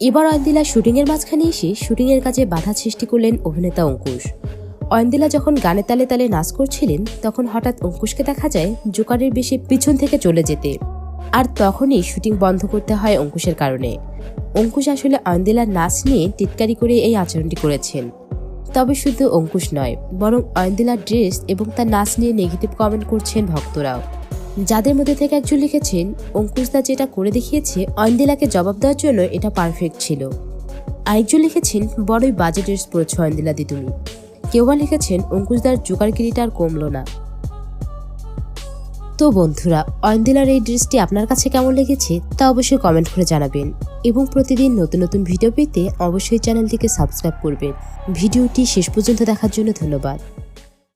এবার অয়ন্দিলা শুটিংয়ের মাঝখানে এসে শুটিংয়ের কাজে বাধা সৃষ্টি করলেন অভিনেতা অঙ্কুশ। অয়ন্দিলা যখন গানে তালে তালে নাচ করছিলেন, তখন হঠাৎ অঙ্কুশকে দেখা যায় জোকারের বেশি পিছন থেকে চলে যেতে। আর তখনই শুটিং বন্ধ করতে হয় অঙ্কুশের কারণে। অঙ্কুশ আসলে অয়ন্দিলার নাচ নিয়ে টিটকারি করে এই আচরণটি করেছেন। তবে শুধু অঙ্কুশ নয়, বরং অয়ন্দিলার ড্রেস এবং তার নাচ নিয়ে নেগেটিভ কমেন্ট করছেন ভক্তরাও। যাদের মধ্যে থেকে একজন লিখেছেন, অঙ্কুশ অঙ্কুশদা যেটা করে দেখিয়েছে অয়ন্দিলাকে জবাব দেওয়ার জন্য এটা পারফেক্ট ছিল। আরেকজন লিখেছেন, বড়ই বাজে ড্রেস পরেছ অয়ন্দিলা দি তুমি কেউ লিখেছেন অঙ্কুশদার জোগাড়গিরিটা আর কমলো না। তো বন্ধুরা অয়েন্দেলার এই ড্রেসটি আপনার কাছে কেমন লেগেছে তা অবশ্যই কমেন্ট করে জানাবেন। এবং প্রতিদিন নতুন নতুন ভিডিও পেতে অবশ্যই চ্যানেলটিকে সাবস্ক্রাইব করবেন। ভিডিওটি শেষ পর্যন্ত দেখার জন্য ধন্যবাদ।